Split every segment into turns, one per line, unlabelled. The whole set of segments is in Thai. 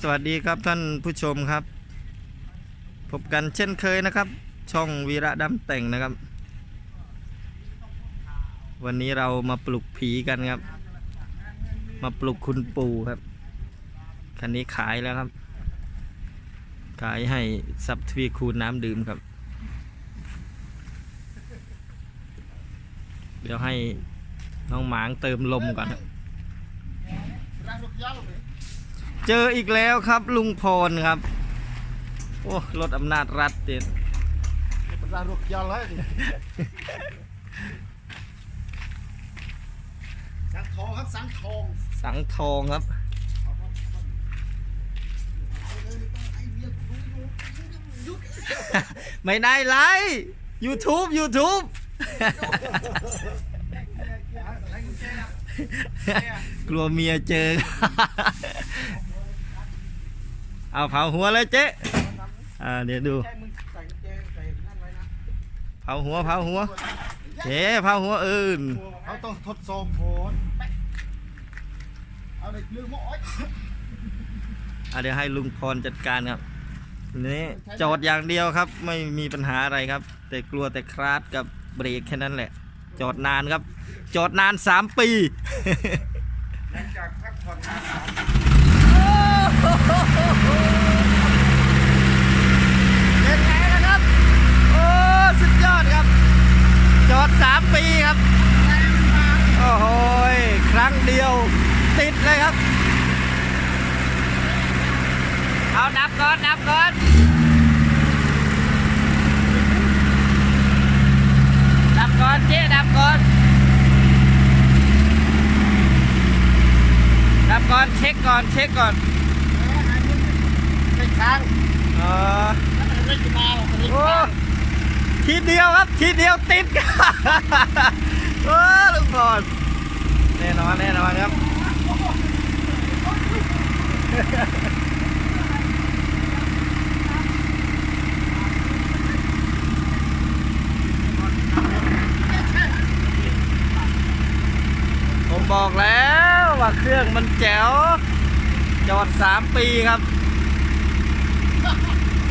สวัสดีครับท่านผู้ชมครับ พบกันเช่นเคยนะครับ ช่องวีระดำแต่งนะครับ วันนี้เรามาปลุกผีกันครับ มาปลุกคุณปู่ครับ คันนี้ขายแล้วครับ ขายให้ซับทวีคูณน้ำดื่มครับ เดี๋ยวให้น้องหมางเติมลมก่อนครับ เจออีกแล้วครับลุงพรครับ โอ้รถอำนาจรัฐเด็ด
รางรถยาเลยสังทองครับสังทอง
สังทองครับไม่ได้ไลฟ์ YouTube YouTube กลัวเมียเจอ เอาเผาหัวเลยเจ๊อ่าเดี๋ยวดู
ใช่มึงใส่แกใส่นั่นไว้นะ
เผาหัวเผาหัวเจ๊เผาหัวอื่น
เขาต้องทดสอบผลเอาเลยลืมหมด
อะเดี๋ยวให้ลุงพรจัดการครับนี่จอดอย่างเดียวครับ ไม่มีปัญหาอะไรครับ แต่กลัวแต่คลาสกับเบรกแค่นั้นแหละ จอดนานครับ จอดนานสามปี
หลังจากพักผ่อนมาสาม
เป็นไงนะครับ โอ้ สุดยอดครับ จอดสามปีครับ โอ้โหยครั้งเดียว ติดเลยครับ เอาดับก่อน ดับก่อน ดับก่อนเจ๊ดับก่อน ดับก่ อนเช็คก่อนเช็คก่อน
เป็นช้าง
เออ
แล้วมันไม่จะมาหรอกมันไม่
โอ้
มา
ทีเดียวครับทีเดียวติดโอ้ลุงพรแน่นอนแน่นอนครับ ผมบอกแล้วว่า เครื่องมันแจ๋ว จอดสามปีครับ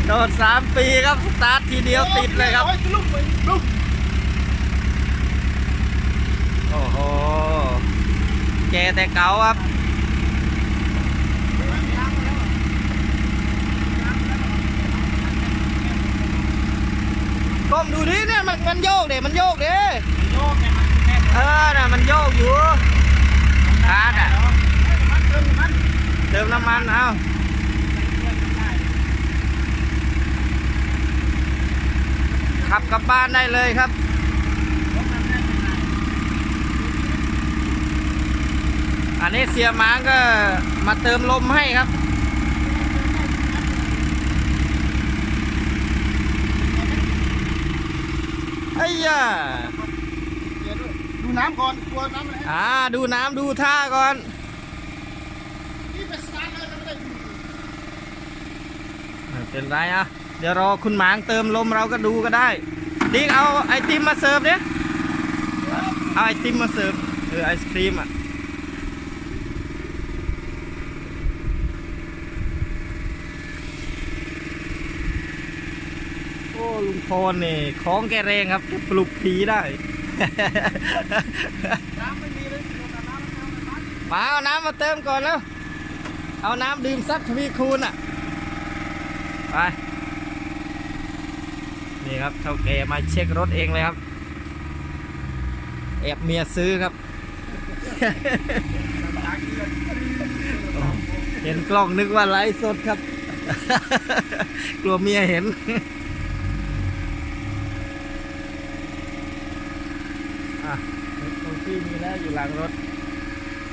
จอดสามปีครับ สตาร์ททีเดียวติดเลยครับ
โอ้ลุกเลยลุก
โอ้โห แกแต่เก่าครับก้มดูดิเนี่ยมันมันโยกเด็มันโยกเด้
โยกไงมันแน่
เออน่ะมันโยกอยู่ คาดอะ
มันเติมมัน
เติมน้ำมันเอาขับกลับบ้านได้เลยครับอันนี้เสียหมาก็มาเติมลมให้ครับ ไอ้ยา
ดูน้ำก่อนกลัวน้ำอะไร
อ่าดูน้ำดูท่าก่อน
นี่ไปสตาร์ทเลยไม่ได้
ไม่เป็นไรอะเดี๋ยวรอคุณหมางเติมลมเราก็ดูก็ได้ดิ๊กเอาไอติมมาเสิร์ฟเนี่ยเอาไอติมมาเสิร์ฟเออไอศครีมอะโอ้ลุงพรนี่ของแกแรงครับแกปลุกผีได้
ม่มีเลยเดี๋ยวแต่น้ำน้ำน้ำ
มาเอาน้ำมาเติมก่อนแล้ว เอาน้ำดื่มซักทวีคูณอะ ไป นี่ครับเท่าแกมาเช็ครถเองเลยครับ แอบเมียซื้อครับ เห็นกล้องนึกว่าไลฟ์สดครับ กลัวเมียเห็น อะตรงที่มี แล้วอยู่หลังรถ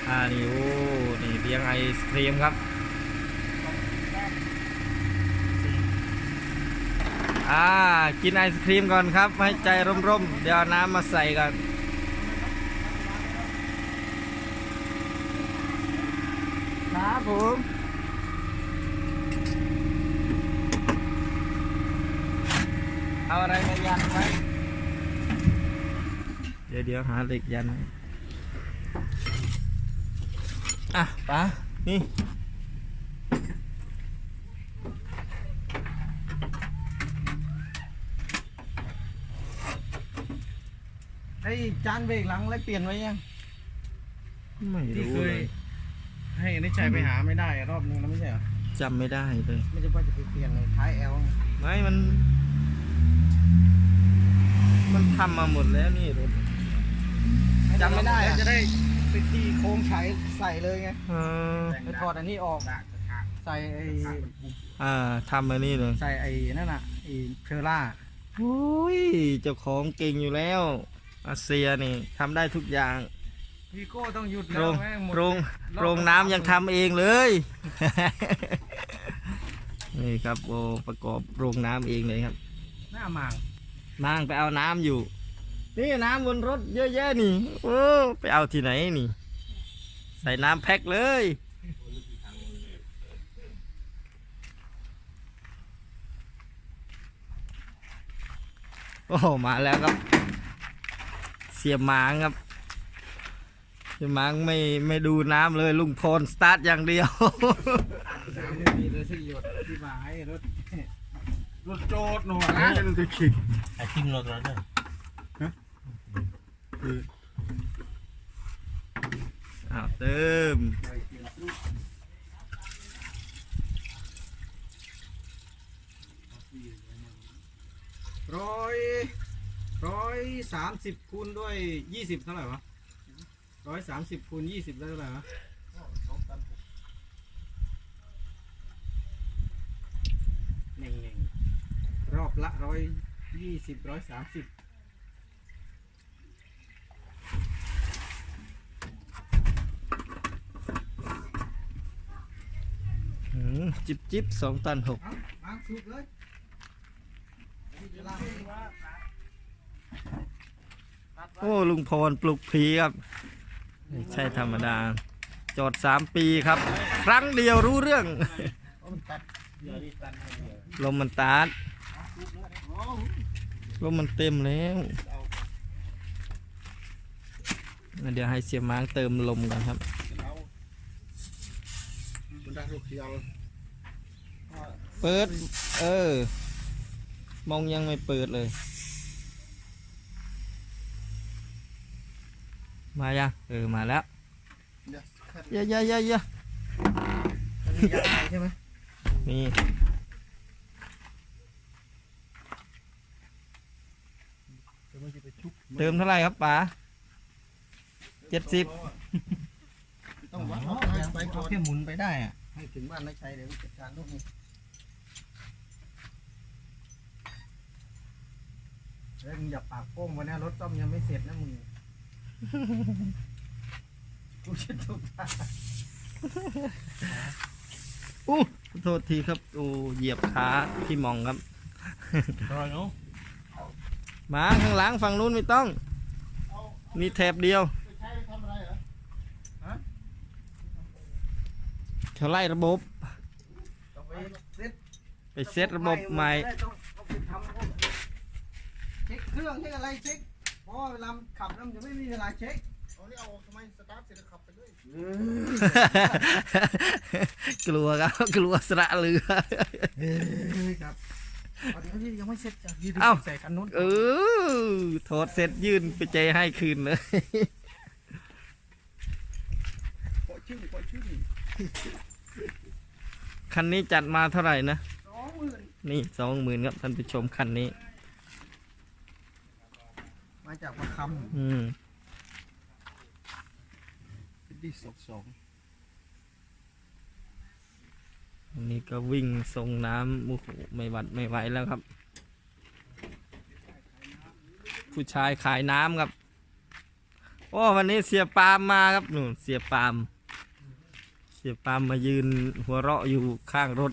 อ่านี่โอ้นี่เลี้ยงไอศครีมครับ อ่า กินไอศครีมก่อนครับ ให้ใจร่มๆ เดี๋ยวน้ำมาใส่ก่อนครับผมเอาอะไรมายันไว้เดี๋ยวเดี๋ยวหาเหล็กยันไว้ อะปะนี่
ไอ้จานเบรกหลังแล้วเปลี่ยนไว้ยัง
ไม่รู้
เค
ลย
ให้อันนี้ชัยไปหาไม่ได้รอบนึงแล้วไม่ใช่เหรอ
จำไม่ได้เลย
ไม่ใช่ว่าจะไปเปลี่ยนในท้ายแอล
ไม่มัน มันทำมาหมดแล้วนี่รถ จำไม่ได้
จะได้ ไปตีโค้งใช้ใส่เลยไง
เออ
ไปถอดอันนี้ออกใส่ไอ้
อ่าทำมานี่เลย
ใส่ไอ้นั่นน่ะไอ้เทอร่า
โอ้ยเจ้าของเก่งอยู่แล้ว อาเซียนี่ทำได้ทุกอย่าง
พี่โก้ต้องหยุด
โรง
แม่งหมด
โรงโรงน้ำยังทำเองเลยนี่ครับโอ้ประกอบโรงน้ำเองเลยครับ
หน้าหมาง
นางไปเอาน้ำอยู่ นี่น้ำบนรถเยอะแยะนี่โอ้ไปเอาที่ไหนนี่ ใส่น้ำแพ็คเลยโอ้มาแล้วครับ เสียหมางครับ เสียหมางไม่ไม่ดูน้ำเลยลุงพลสตาร์ทอย่างเดียว
น้ำไม่มีเลยสิหยดที่หมายรถรถโจดหน่อย
ไอ้ทิ้งรถแล้วเนี่ย
อ้าวเติม
ร้อยร้อยสามสิบคูณด้วยยี่สิบเท่าไหร่วะร้อยสามสิบคูณยี่สิบได้เท่าไหร่วะหนึ่งหนึ่งรอบละร้อยยี่สิบร้อยสามสิบ
หืม จิบจิบสองตันหกโอ้ลุงพรปลูกพรีครับไม่ใช่ธรรมดา จอดสามปีครับ ครั้งเดียวรู้เรื่อง ลมมันตาดลมมันเต็มแล้ว เดี๋ยวให้เสียม้างเติมลมกันครับ
เดียว
เปิด เออ มองยังไม่เปิดเลย มายังเออ มาแล้วเยอะเยอะเยอะเยอะ
มันมียางในใช่ไหม
นี่
เดี๋ยวมันจะไปชุบ
เติมเท่าไหร่ครับป๋าเจ็ดสิบ
ต้องวัดเอาไปก่อนแค่หมุนไปได้อะให้ถึงบ้านนายชัยเดี๋ยวจัดการลูกนี้ เฮ้ยมึงอย่าปากโป้งวันนี้รถต้อมยังไม่เสร็จนะมึงกูจะทุบตา
อู้โทษทีครับโอ้เหยียบขาพี่หมองครับ
รอยเนาะ
มาข้างหลังฝั่งนู้นไม่ต้อง มีแถบเดียว
ใช้ทำอะไรเหรอ
เขาไล่ระบบ
ต้องไปเซ็ต
ไปเซตระบบใหม่
ต้องเอาไปทำพวก เช็คเครื่องเช็คอะไรเช็ค เพราะว่าเวลาขับแล้วมันจะไม่มีเวลาเช็คเอานี่เอาทำไมสตาร์ทเสร็จแล้วขับไปเลย
กลัวครับกลัวสระเรือ
ครับตอนนี้ยังไม่เสร็จจ้ะยืด
เอ้า
ใส่คันนู้น
เออถอดเสร็จยื่นไปเจให้คืนเลย
ปล่อยชื่อปล่อยชื่อ
คันนี้จัดมาเท่าไหร่นะ
สองหมื่น
นี่สองหมื่นครับท่านผู้ชมคันนี้
มา จากประค
อืมำ
เป็นที่สองสอง
อันนี้ก็วิ่งส่งน้ำโอ้โหไม่หวัดไม่ไหวแล้วครับ ผู้ชายขายน้ำครับ โอ้วันนี้เสียปาล์มมาครับนู่นเสียปาล์มเสียปาล์มมายืนหัวเราะอยู่ข้างรถ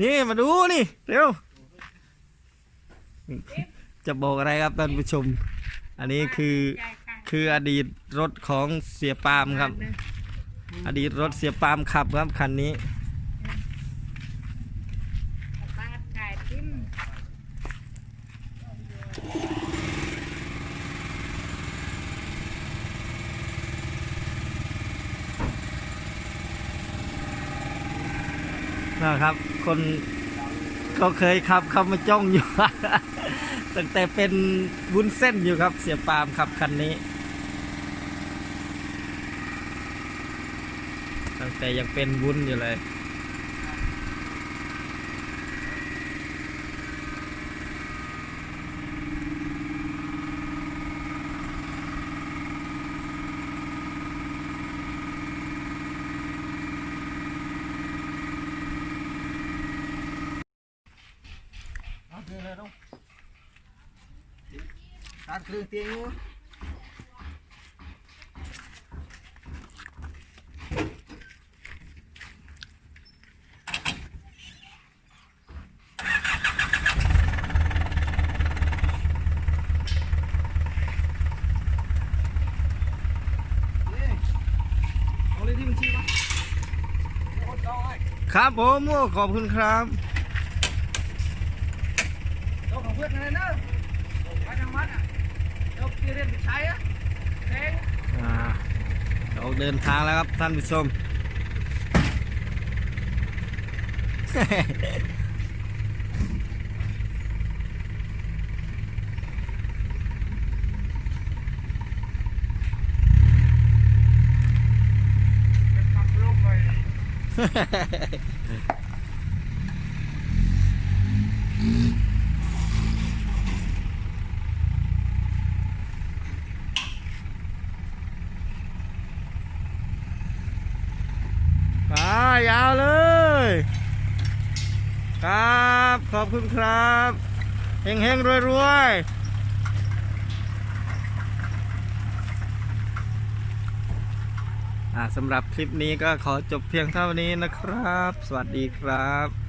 นี่มาดูนี่เร็ว จะบอกอะไรครับท่านผู้ชม อันนี้คือคืออดีตรถของเสียปาล์มครับ อดีตรถเสียปาล์มขับครับคันนี้
นะ
ครับ คนเขาเคยขับเขามาจ้องอยู่ ตั้งแต่เป็นวุ้นเส้นอยู่ครับ เสียปาล์มครับคันนี้ ตั้งแต่ยังเป็นวุ้นอยู่เลย
เอาเดืองเลยต้อง ตัดเครื่องเตียงอยู่อาเลยที่บัญชีมาโอนจองให้
ครับผมโอ้ขอบคุณครับ
เจ้าขอ ที่เรียนไปใช้อะแพง
อ่าออกเดินทางแล้วครับท่านผู้ชม
ขับลงไป
ไป ยาวเลย ครับ ขอบคุณครับเฮงเฮงรวยรวยสำหรับคลิปนี้ก็ขอจบเพียงเท่านี้นะครับ สวัสดีครับ